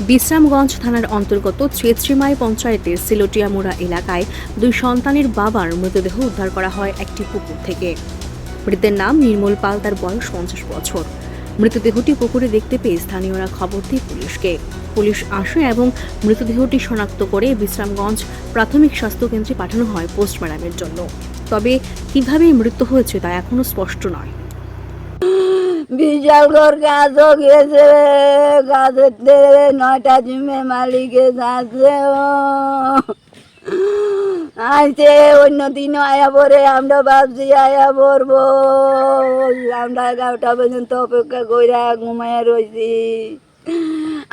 বিশ্রামগঞ্জ থানার অন্তর্গত ছেত্রিমাই পঞ্চায়েতের সিলোটিয়ামুড়া এলাকায় দুই সন্তানের বাবার মৃতদেহ উদ্ধার করা হয় একটি পুকুর থেকে। মৃতের নাম নির্মল পাল, তার বয়স পঞ্চাশ বছর। মৃতদেহটি পুকুরে দেখতে পেয়ে স্থানীয়রা খবর দিয়ে পুলিশকে। পুলিশ আসে এবং মৃতদেহটি শনাক্ত করে বিশ্রামগঞ্জ প্রাথমিক স্বাস্থ্যকেন্দ্রে পাঠানো হয় পোস্টমর্টমের জন্য। তবে কীভাবে মৃত্যু হয়েছে তা এখনও স্পষ্ট নয়। বিশাল ঘর গাছও গেছে গাছের নয়টা জুমে মালিকে যাচ্ছে আইছে অন্য দিনও আয়া পরে আমরা ভাবছি আয়া পড়ব আমরা এগারোটা পর্যন্ত অপেক্ষা কইরা ঘুমাইয়া রয়েছি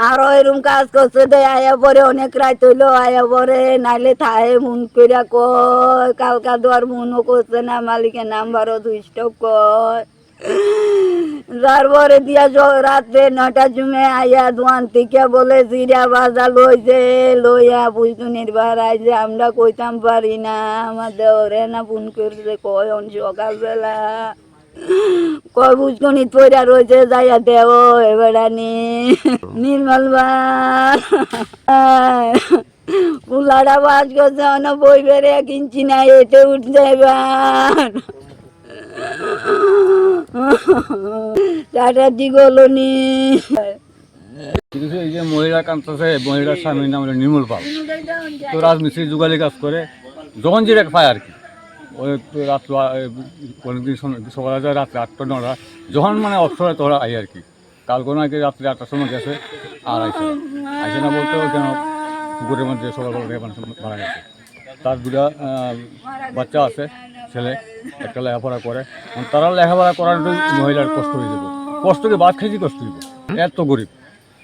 আরও এরম কাজ করছে দে, আয়া পরে অনেক রাত হইল, আয়া পরে নাইলে থাহে মন কইরা কয়, কালকা দোয়ার মনও করছে না, মালিকের নাম্বারও দুই স্টপ কয়। তারপরে দিয়া রাত্রে নয়টা জুমে আইয়া দোয়ান থেকে বলে, জিরা বাজা লইছে, লইয়া বুঝতুনির বার আইছে আমরা কইতাম পারি না। আমার দেওরে না ফোন করছে, কয় সকালবেলা। কয় বুঝকুনি তৈরা রয়েছে যাইয়া দেও, এবারা নি নির্মল কুলাটা বাজ করছে অন বই বেড়ে কিনছি না এতে উঠছে এবার। টাটা দিগলনি কিন্তু এই যে মহিলা কান্দতেছে মহিলার স্বামীর নাম হলো নির্মল পাল। তো রাজমিস্ত্রি যুগালি কাজ করে, যখন যেটা পায় আর কি। ওই তো রাত্র কোনোদিন সকালে যায় রাত্রে আটটা, নটা, যখন মানে অবসর তোরা আই আর কি। কালকে নাকি রাত্রে আটটার সময় গেছে, আর আইসে। আইসে না বলতে কেন, পুকুরের মধ্যে সকালবেলা মারা গেছে। তার দুটা বাচ্চা আছে, ছেলে, একটা লেখাপড়া করে। তারা লেখাপড়া করার মহিলার কষ্ট হয়ে যাবে। কষ্ট কি বাদ খেয়েছি কষ্ট হইব এত গরিব।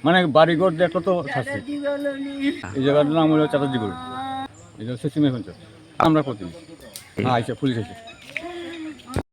মানে বাড়িঘর দেখলে তো শাস্তি। এই জায়গাটার নাম হলো চাটার্জি গরিব এই হচ্ছে সিমে আমরা করতে হ্যাঁ আইসা পুলিশ আছে